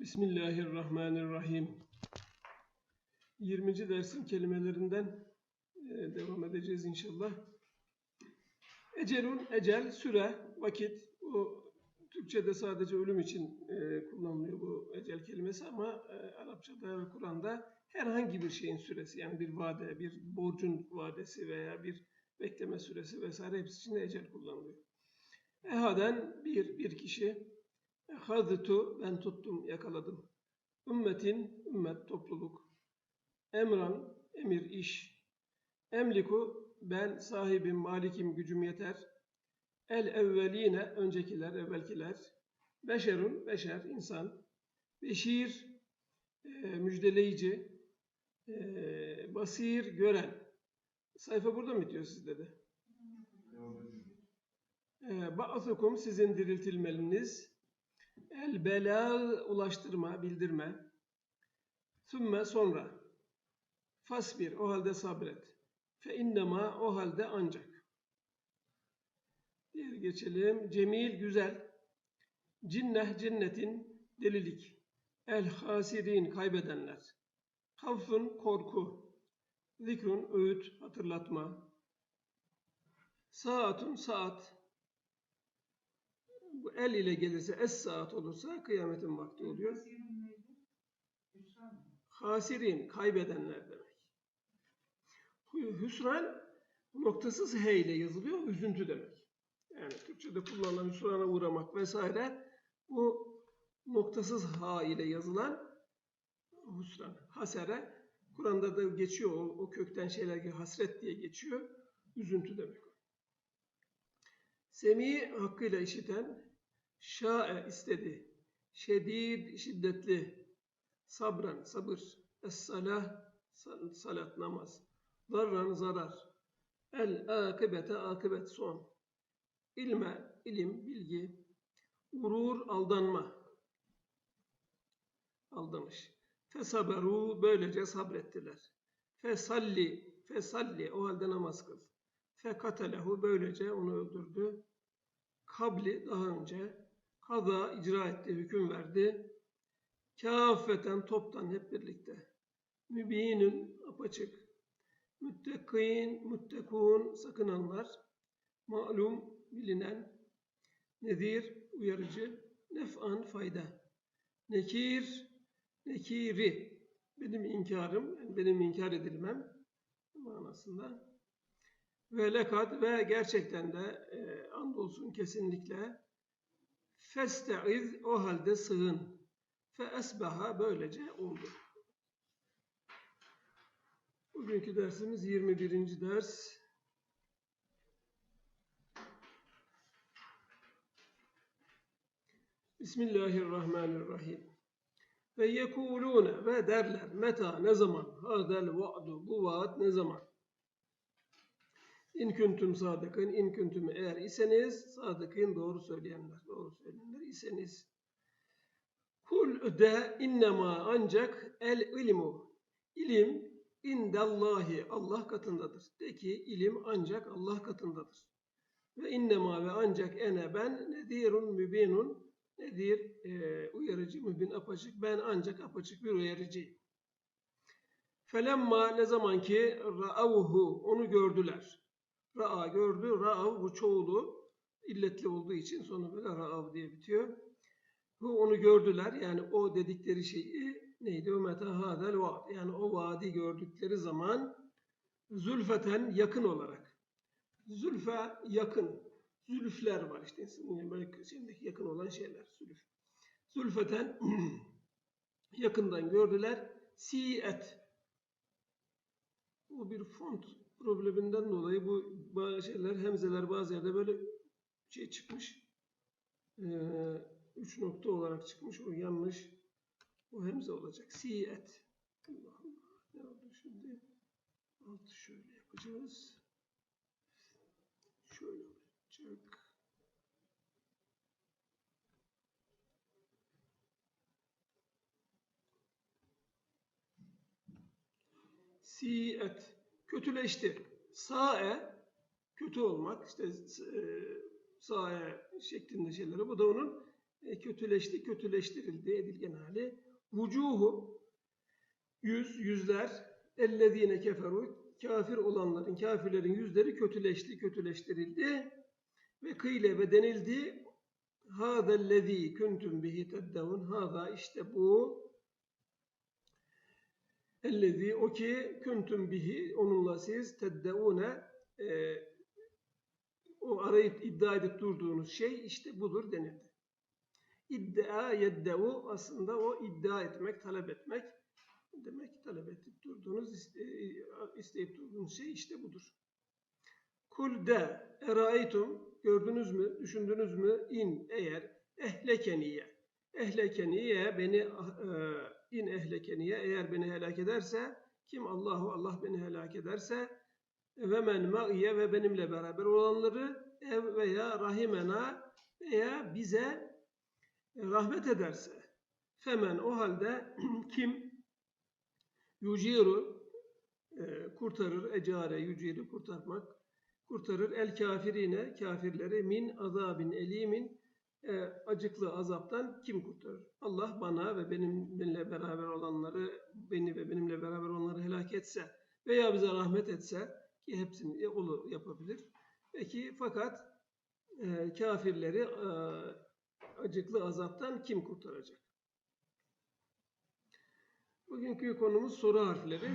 Bismillahirrahmanirrahim. 20. dersin kelimelerinden e, devam edeceğiz inşallah. Ecelun, ecel, süre, vakit. Bu Türkçe'de sadece ölüm için e, kullanılıyor bu ecel kelimesi ama e, Arapçada ve Kur'an'da herhangi bir şeyin süresi yani bir vade, bir borcun vadesi veya bir bekleme süresi vesaire hepsi için ecel kullanılıyor. Ehaden bir, bir kişi. Hazıtu ben tuttum, yakaladım. Ümmetin, ümmet, topluluk. Emran, emir, iş. Emliku, ben sahibim, malikim, gücüm yeter. El evveline, öncekiler, evvelkiler. Beşerun, beşer, insan. Beşir, e, müjdeleyici. E, basir, gören. Sayfa burada mı bitiyor sizde de? E, Ba'athukum, sizin diriltilmeniz. El bela ulaştırma, bildirme. Sümme sonra. Fasbir o halde sabret. Fe innema o halde ancak. Diğer geçelim. Cemil güzel. Cinneh cennetin delilik. El hasirin kaybedenler. Havfun korku. Zikrun öğüt hatırlatma. Saatun saat. Bu el ile gelirse es saat olursa kıyametin vakti oluyor. Hasirin, kaybedenler demek. Hü- Hüsran noktasız H ile yazılıyor, üzüntü demek. Yani Türkçe'de kullanılan hüsrana uğramak vesaire bu noktasız H ile yazılan hüsran. Hasere, Kur'an'da da geçiyor o, o kökten şeyler gibi hasret diye geçiyor. Üzüntü demek o. Semi hakkıyla işiten, şa'e istedi, şedid şiddetli, sabran sabır, es-salah sal- salat namaz, zarran zarar, el akıbete akıbet son, ilme ilim bilgi, urur aldanma, aldanış, fesaberu böylece sabrettiler, fesalli fesalli o halde namaz kıl, fekatelehu böylece onu öldürdü, kabli daha önce, kaza icra etti, hüküm verdi, kâfeten toptan hep birlikte. Mübinün apaçık. Müttekîn, müttekûn sakınanlar. Malum bilinen. Nedir uyarıcı. Nef'an fayda. Nekir, nekiri. Benim inkarım, benim inkar edilmem manasında. Ve lekad ve gerçekten de e, andolsun kesinlikle festeiz o halde sığın. Fe esbaha böylece oldu. Bugünkü dersimiz 21. ders. Bismillahirrahmanirrahim. Ve yekulune ve derler meta ne zaman hadel va'du bu vaat ne zaman İn kuntum sadıkın in kuntum eğer iseniz sadıkın doğru söyleyenler doğru söyleyenler iseniz Kul de innema ancak el ilmu ilim indallahi Allah katındadır. De ki ilim ancak Allah katındadır. Ve innema ve ancak ene ben nedirun mübinun nedir e, uyarıcı mübin apaçık ben ancak apaçık bir uyarıcıyım. Felemma ne zaman ki ra'avhu onu gördüler. Ra'a gördü. Ra'av bu çoğulu illetli olduğu için sonu böyle ra'av diye bitiyor. Bu onu gördüler. Yani o dedikleri şeyi neydi? Meta hadel vaad. Yani o vaadi gördükleri zaman zülfeten yakın olarak. Zülfe yakın. Zülüfler var işte. Böyle şimdiki yakın olan şeyler. Zülüf. Zülfeten yakından gördüler. Siyet. Bu bir font probleminden dolayı bu bazı şeyler, hemzeler bazı yerde böyle şey çıkmış. Ee, üç nokta olarak çıkmış. O yanlış. O hemze olacak. Siyet. Allah. Ne oldu şimdi? Altı şöyle yapacağız. Şöyle olacak. Siyet. Kötüleşti. Sa'e kötü olmak işte e, sa'e şeklinde şeyleri. Bu da onun e, kötüleşti, kötüleştirildi edilgen hali. Vucuhu yüz, yüzler ellezine keferu kafir olanların, kafirlerin yüzleri kötüleşti, kötüleştirildi. Ve kıyle ve denildi hâzellezî kuntum bihi teddevun hâzâ işte bu ellezî o ki kuntum bihi onunla siz teddevune e, o arayıp iddia edip durduğunuz şey işte budur denildi. İddia yeddevu aslında o iddia etmek, talep etmek demek talep edip durduğunuz, iste- isteyip durduğunuz şey işte budur. Kul de eraeytum gördünüz mü, düşündünüz mü in eğer ehlekeniye ehlekeniye beni e, in ehlekeniye eğer beni helak ederse kim Allahu Allah beni helak ederse ve men ma'iye ve benimle beraber olanları ev veya rahimena veya bize rahmet ederse. Femen o halde kim yuciru e, kurtarır ecare yuciru kurtarmak kurtarır el kafirine kafirleri min azabin elimin e, acıklı azaptan kim kurtarır? Allah bana ve benimle beraber olanları beni ve benimle beraber olanları helak etse veya bize rahmet etse ki hepsini olur yapabilir. Peki fakat e, kafirleri e, acıklı azaptan kim kurtaracak? Bugünkü konumuz soru harfleri.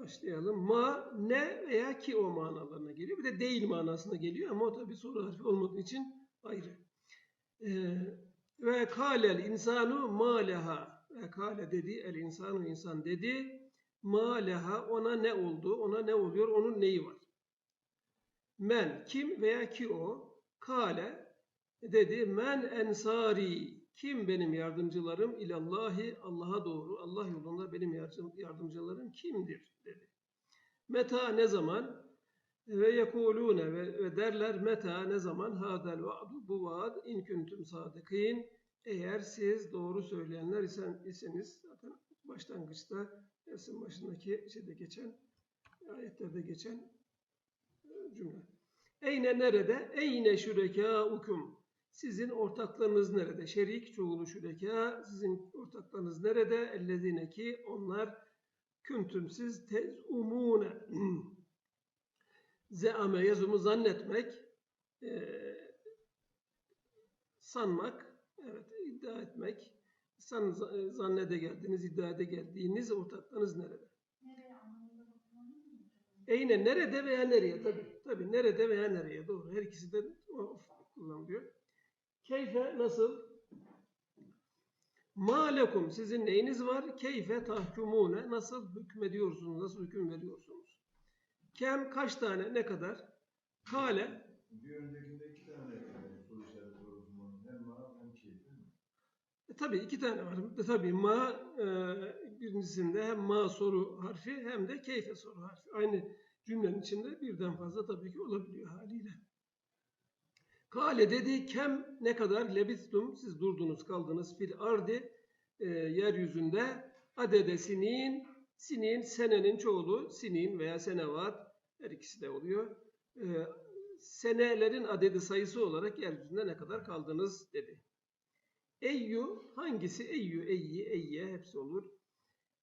Başlayalım. Ma, ne veya ki o manalarına geliyor. Bir de değil manasına geliyor ama o tabi soru harfi olmadığı için ayrı. Ee, ve kâlel insanu ma leha. Ve kâle dedi, el insanu insan dedi. Ma leha ona ne oldu, ona ne oluyor, onun neyi var? Men, kim veya ki o. Kâle dedi, men ensari. Kim benim yardımcılarım? İlallahi Allah'a doğru. Allah yolunda benim yardım- yardımcılarım kimdir? dedi. Meta ne zaman? Ve yekulune ve, ve derler meta ne zaman? Hadel vaadu bu vaad in kuntum sadıkîn. Eğer siz doğru söyleyenler isen, iseniz zaten başlangıçta dersin başındaki şeyde geçen ayetlerde geçen e, cümle. Eyne nerede? Eyne şürekâukum. Sizin ortaklarınız nerede? Şerik, çoğulu şüreka. Sizin ortaklarınız nerede? Ellezine ki onlar küntüm siz tezumune. Zeame yazımı zannetmek, eee, sanmak, evet iddia etmek. San, zannede geldiğiniz, iddia ede geldiğiniz ortaklarınız nerede? Eyne nerede veya nereye? Tabi, tabi nerede veya nereye doğru. Her ikisi de o kullanılıyor. Keyfe nasıl? Ma lekum sizin neyiniz var? Keyfe tahkumune nasıl hükmediyorsunuz? Nasıl hüküm veriyorsunuz? Kem kaç tane ne kadar? Kale Bir öncekinde iki tane soru işareti var. Hem ma hem ki e, tabii iki tane var. E, tabii ma e, birincisinde hem ma soru harfi hem de keyfe soru harfi. Aynı cümlenin içinde birden fazla tabii ki olabiliyor haliyle. Kale dedi kem ne kadar lebistum siz durdunuz kaldınız fil ardi e, yeryüzünde adede sinin sinin senenin çoğulu sinin veya senevat her ikisi de oluyor. E, senelerin adedi sayısı olarak yeryüzünde ne kadar kaldınız dedi. Eyyü hangisi eyyü eyyi eyye hepsi olur.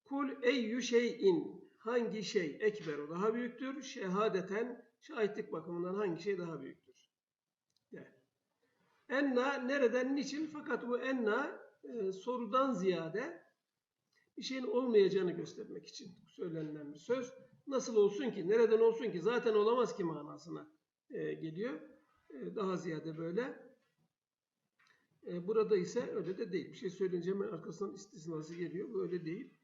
Kul eyyü şeyin hangi şey ekber daha büyüktür. Şehadeten şahitlik bakımından hangi şey daha büyüktür? Enna nereden niçin? Fakat bu enna e, sorudan ziyade bir şeyin olmayacağını göstermek için söylenilen bir söz. Nasıl olsun ki? Nereden olsun ki? Zaten olamaz ki manasına e, geliyor. E, daha ziyade böyle. E, burada ise öyle de değil. Bir şey söyleyince hemen arkasından istisnası geliyor. Böyle değil.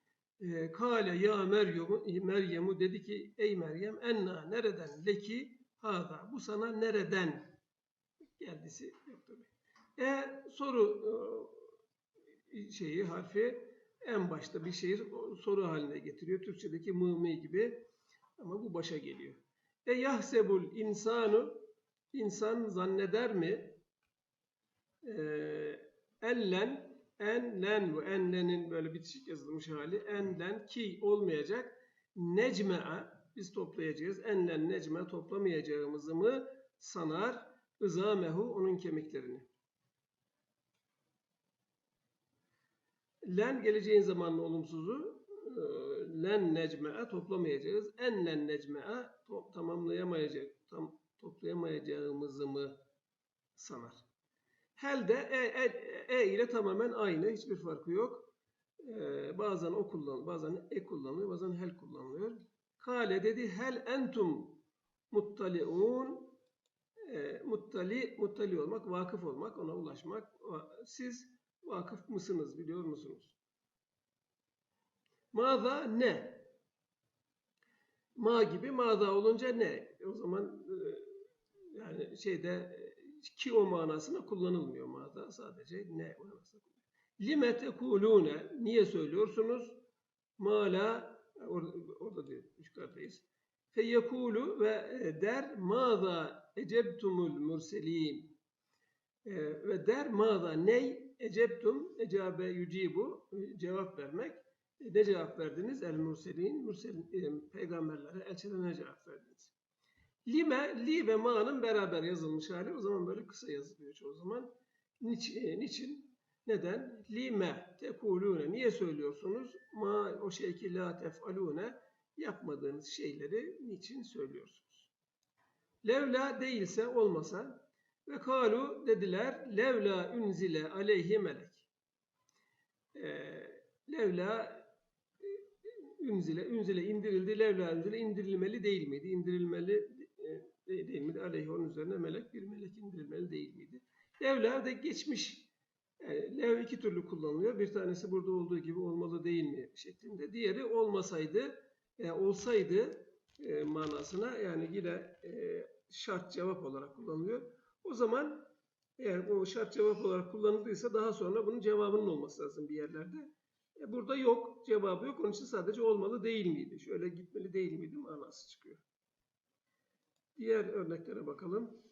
E, Kale ya Meryem'u Meryem'u dedi ki ey Meryem enna nereden leki hada bu sana nereden geldisi yok tabii. E soru e, şeyi harfi en başta bir şeyi soru haline getiriyor. Türkçedeki mımi gibi ama bu başa geliyor. E yahsebul insanu insan zanneder mi? E, ellen enlen bu enlenin böyle bitişik yazılmış hali enlen ki olmayacak necme'a biz toplayacağız enlen necme toplamayacağımızı mı sanar Izamehu onun kemiklerini. Len geleceğin zamanlı olumsuzu. e, Len necme'e toplamayacağız. En len necme'e to- tamamlayamayacak, tam toplayamayacağımızı mı sanar. Hel de e, e, e ile tamamen aynı. Hiçbir farkı yok. Ee, bazen o kullan, bazen e kullanılıyor, bazen hel kullanılıyor. Kale dedi hel entum muttaliun e, muttali, muttali olmak, vakıf olmak, ona ulaşmak. Va- Siz vakıf mısınız, biliyor musunuz? Maza ne? Ma gibi maza olunca ne? O zaman e, yani şeyde ki o manasına kullanılmıyor maza. Sadece ne manasına. Lime tekulune niye söylüyorsunuz? Mala orada, orada diyor yukarıdayız. Feyekulu ve e, der maza ecebtumul murselin E, ve der maza ney ecebtum ecabe yucibu e, cevap vermek E, ne cevap verdiniz el murselin mursel e, peygamberlere elçilere cevap verdiniz. Lime li ve ma'nın beraber yazılmış hali o zaman böyle kısa yazılıyor çoğu zaman. Niç, e, niçin? Neden? Lime tekulune. Niye söylüyorsunuz? Ma o şey ki la tefalune yapmadığınız şeyleri niçin söylüyorsunuz? Levla değilse olmasa ve kalu dediler levla unzile aleyhi melek. Ee, levla e, unzile, unzile indirildi, levla unzile indirilmeli değil miydi? İndirilmeli e, değil miydi? Aleyhi onun üzerine melek, bir melek indirilmeli değil miydi? Levla da geçmiş yani lev iki türlü kullanılıyor. Bir tanesi burada olduğu gibi olmalı değil mi şeklinde. Diğeri olmasaydı, e, olsaydı e, manasına yani yine e, şart cevap olarak kullanılıyor. O zaman eğer o şart cevap olarak kullanıldıysa daha sonra bunun cevabının olması lazım bir yerlerde. E, burada yok, cevabı yok. Onun için sadece olmalı değil miydi? Şöyle gitmeli değil miydi manası çıkıyor. Diğer örneklere bakalım.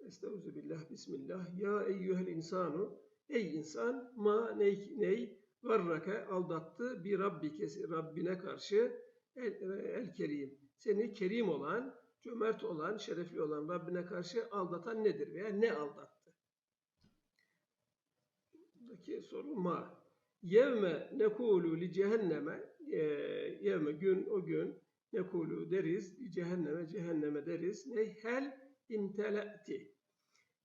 Estağfirullah, Bismillah. Ya eyyühel insanu, ey insan, ma ney, ney varrake aldattı bir Rabbike, Rabbine karşı el, el kerim. Seni kerim olan, cömert olan, şerefli olan Rabbine karşı aldatan nedir veya ne aldattı? Buradaki soru ma. Yevme nekulu li cehenneme, e, yevme gün o gün nekulu deriz, cehenneme cehenneme deriz. Ne? Hel imtela'ti.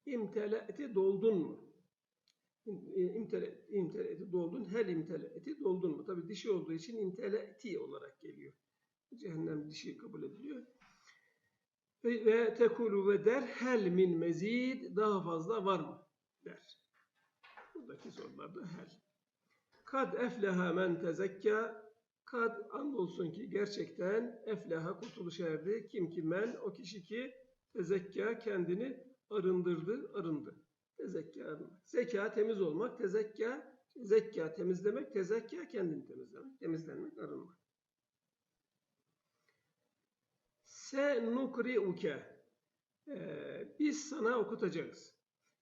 İmtela'ti doldun mu? İmtele, imtele'ti doldun. Hel imtele'ti doldun mu? Tabi dişi olduğu için imtele'ti olarak geliyor. Cehennem dişi kabul ediliyor. Ve, tekulu ve der hel min mezid daha fazla var mı? Der. Buradaki sorularda hel. Kad efleha men tezekka Kad andolsun ki gerçekten efleha kurtuluş erdi. Kim ki men o kişi ki tezekka kendini arındırdı, arındı. Tezekka arınmak. Zeka temiz olmak, tezekka, zekka temizlemek, tezekka kendini temizlemek, temizlenmek, arınmak. Se nukri uke. Ee, biz sana okutacağız.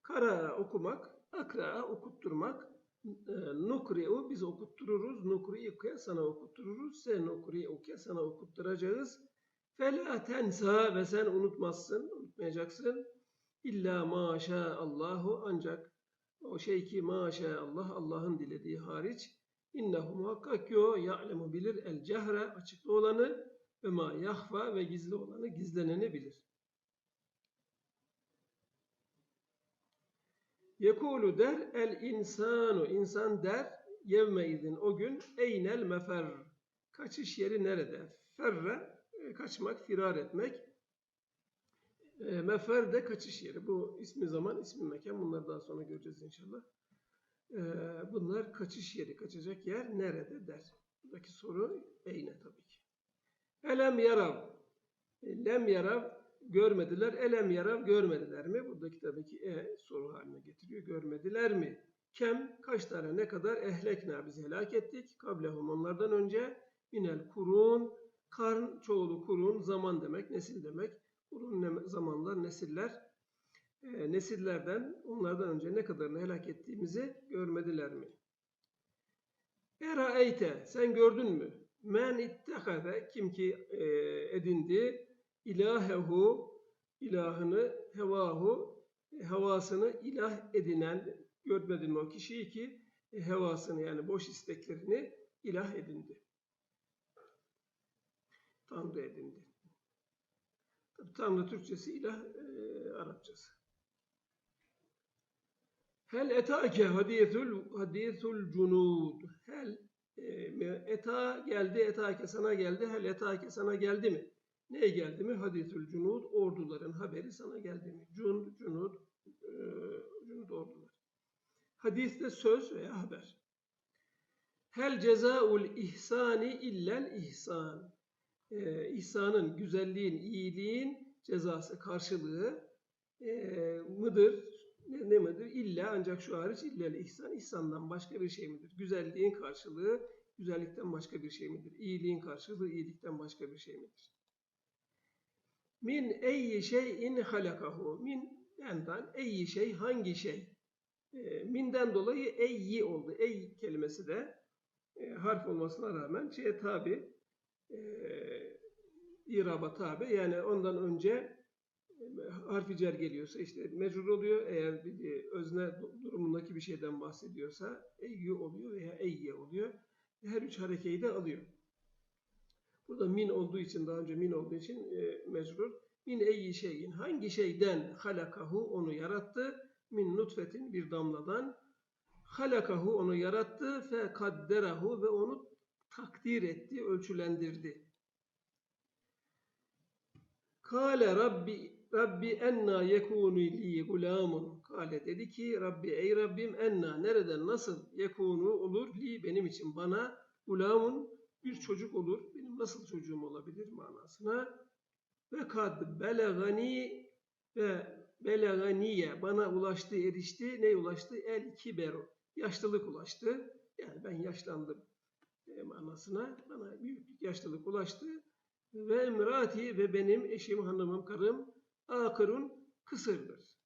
Kara okumak, akra okutturmak, e, nukri'u biz okuttururuz. Nukri'uke sana okuttururuz. Se nukri'uke sana okutturacağız. Fela tensa ve sen unutmazsın, unutmayacaksın. İlla maşa Allahu ancak o şey ki maşa Allah Allah'ın dilediği hariç innehu muhakkak ki o ya'lemu bilir el cehre açıklı olanı ve ma yahfa ve gizli olanı gizleneni bilir. Yekulu der el insanu insan der yevme izin o gün eynel mefer kaçış yeri nerede? Ferre e, kaçmak, firar etmek. E, mefer de kaçış yeri. Bu ismi zaman, ismi mekan. Bunları daha sonra göreceğiz inşallah. E, bunlar kaçış yeri, kaçacak yer nerede der. Buradaki soru eyne tabii. Elem yarav. E, Lem yarav görmediler. Elem yarav görmediler mi? Buradaki tabii ki e soru haline getiriyor. Görmediler mi? Kem kaç tane ne kadar ehlekna biz helak ettik. Kablehum onlardan önce minel kurun karn çoğulu kurun zaman demek nesil demek. Kurun zamanlar nesiller. E, nesillerden onlardan önce ne kadarını helak ettiğimizi görmediler mi? Eraeyte sen gördün mü? Men ittehade kim ki e, edindi ilahehu ilahını hevahu havasını ilah edinen görmedin o kişiyi ki e, hevasını yani boş isteklerini ilah edindi. Tanrı edindi. Tabii Tanrı Türkçesi ilah e, Arapçası. Hel etake hadithul hadithul cunud. Hel eta geldi etake sana geldi. Hel etake sana geldi mi? Neye geldi mi? Hadithul cunud orduların haberi sana geldi mi? Cun cunud e, cunud ordular. Hadis de söz veya haber. Hel cezaul ihsani illel ihsan. Ee, ihsanın, güzelliğin, iyiliğin cezası, karşılığı e, mıdır? Ne, ne midir? İlla ancak şu hariç illel ihsan. İhsandan başka bir şey midir? Güzelliğin karşılığı güzellikten başka bir şey midir? İyiliğin karşılığı iyilikten başka bir şey midir? Min eyyi şeyin halakahu. Min yandan eyyi şey hangi şey? E, minden dolayı eyyi oldu. Ey kelimesi de e, harf olmasına rağmen şeye tabi e, iraba tabi. Yani ondan önce harfi cer geliyorsa işte mecrur oluyor. Eğer bir e, özne durumundaki bir şeyden bahsediyorsa eyyü oluyor veya eyye oluyor. Her üç harekeyi de alıyor. Burada min olduğu için daha önce min olduğu için e, mecrur. Min eyyi şeyin hangi şeyden halakahu onu yarattı. Min nutfetin bir damladan halakahu onu yarattı fe kadderahu ve onu takdir etti, ölçülendirdi. Kale Rabbi Rabbi enna yekunu li gulamun. Kale dedi ki Rabbi ey Rabbim enna nereden nasıl yekunu olur li benim için bana gulamun bir çocuk olur. Benim nasıl çocuğum olabilir manasına. Ve kad belagani ve belaganiye bana ulaştı erişti. Ne ulaştı? El kiberu. Yaşlılık ulaştı. Yani ben yaşlandım e, manasına. Bana büyük yaşlılık ulaştı. Ve emrati ve benim eşim, hanımım, karım akırun kısırdır.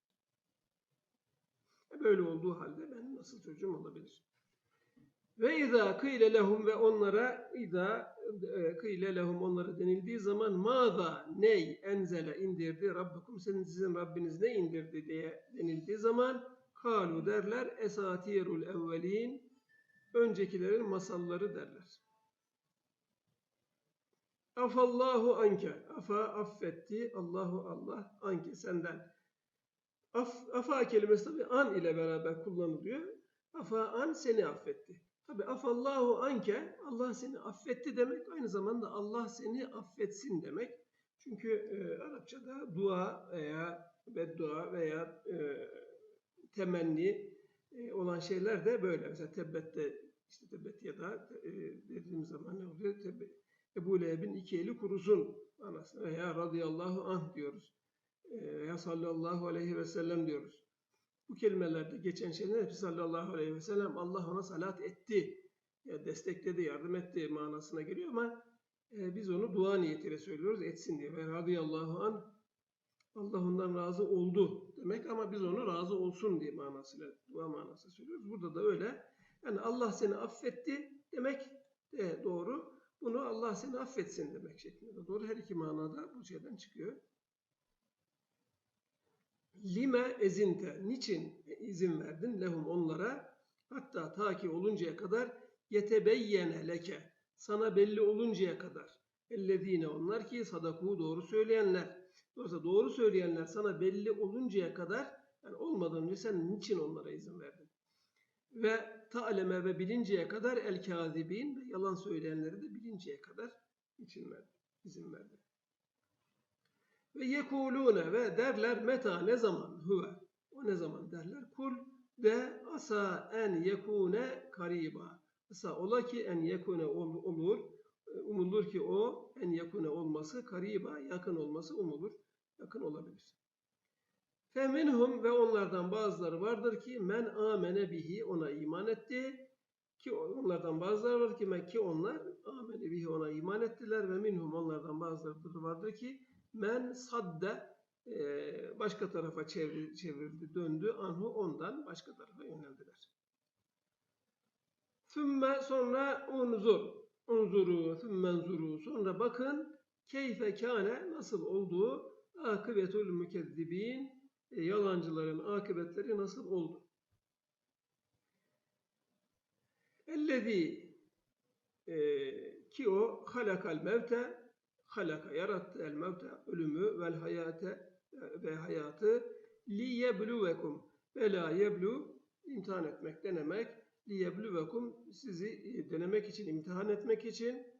E, Böyle olduğu halde ben nasıl çocuğum olabilir? Ve izâ kıyle lehum ve onlara izâ e, kıyle lehum onlara denildiği zaman mâzâ ney enzele indirdi Rabbukum senin sizin Rabbiniz ne indirdi diye denildiği zaman kalu derler esatirul evvelin öncekilerin masalları derler. Afallahu anke. Afa affetti. Allahu Allah anke senden. Af, afa kelimesi tabi an ile beraber kullanılıyor. Afa an seni affetti. Tabi afallahu anke Allah seni affetti demek aynı zamanda Allah seni affetsin demek. Çünkü e, Arapçada dua veya beddua veya e, temenni e, olan şeyler de böyle. Mesela tebbette işte tebbet ya da e, dediğim zaman ne oluyor? Tebbe, Ebu Leheb'in iki eli kurusun anasına veya radıyallahu anh diyoruz. Veya sallallahu aleyhi ve sellem diyoruz. Bu kelimelerde geçen şeyler hepsi sallallahu aleyhi ve sellem Allah ona salat etti. Ya destekledi, yardım etti manasına geliyor ama e, biz onu dua niyetiyle söylüyoruz etsin diye. Ve radıyallahu anh Allah ondan razı oldu demek ama biz onu razı olsun diye manasıyla dua manası söylüyoruz. Burada da öyle. Yani Allah seni affetti demek de doğru. Bunu Allah seni affetsin demek şeklinde. Doğru her iki manada bu şeyden çıkıyor. Lime ezinte. Niçin izin verdin lehum onlara? Hatta ta ki oluncaya kadar yetebeyyene leke. Sana belli oluncaya kadar. Ellezine onlar ki sadaku doğru söyleyenler. Dolayısıyla doğru söyleyenler sana belli oluncaya kadar yani olmadan önce sen niçin onlara izin verdin? Ve ta'leme ve bilinceye kadar el kâzibin ve yalan söyleyenleri de bilinceye kadar için verdi, izin verdi. Ve yekulune ve derler meta ne zaman? Huve. O ne zaman derler? Kul de asa en yekune kariba asa ola ki en yekune ol- olur. Umulur ki o en yakune olması kariba yakın olması umulur yakın olabilir. Feminhum ve onlardan bazıları vardır ki men amene bihi ona iman etti. Ki onlardan bazıları var ki men ki onlar amene bihi ona iman ettiler. Ve minhum onlardan bazıları vardır ki men sadde eee, başka tarafa çevrildi, çevrildi, döndü. Anhu ondan başka tarafa yöneldiler. Sümme sonra unzur, unzuru, sümmenzuru sonra bakın keyfe kâne nasıl olduğu akıbetul mükezzibin e, yalancıların akıbetleri nasıl oldu? Ellezî e, ki o halakal mevte halaka yarattı el mevte ölümü vel hayate e, ve hayatı li yebluvekum ve la yeblu imtihan etmek denemek li yebluvekum sizi e, denemek için imtihan etmek için e,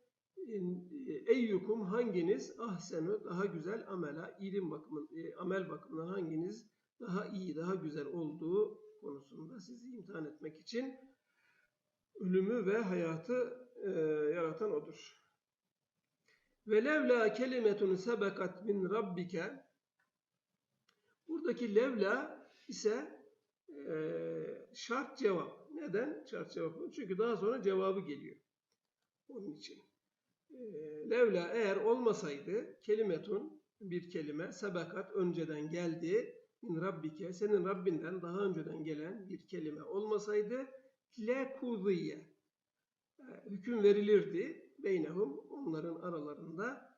eyyukum hanginiz ahsenu daha güzel amela ilim bakımın e, amel bakımından hanginiz daha iyi daha güzel olduğu konusunda sizi imtihan etmek için ölümü ve hayatı e, yaratan odur. Ve levla kelimetun sebekat min rabbike buradaki levla ise e, şart cevap. Neden şart cevap? Çünkü daha sonra cevabı geliyor. Onun için. E, levla eğer olmasaydı kelimetun bir kelime sebekat önceden geldi. Min rabbike senin Rabbinden daha önceden gelen bir kelime olmasaydı lekuziye hüküm verilirdi. Beynehum onların aralarında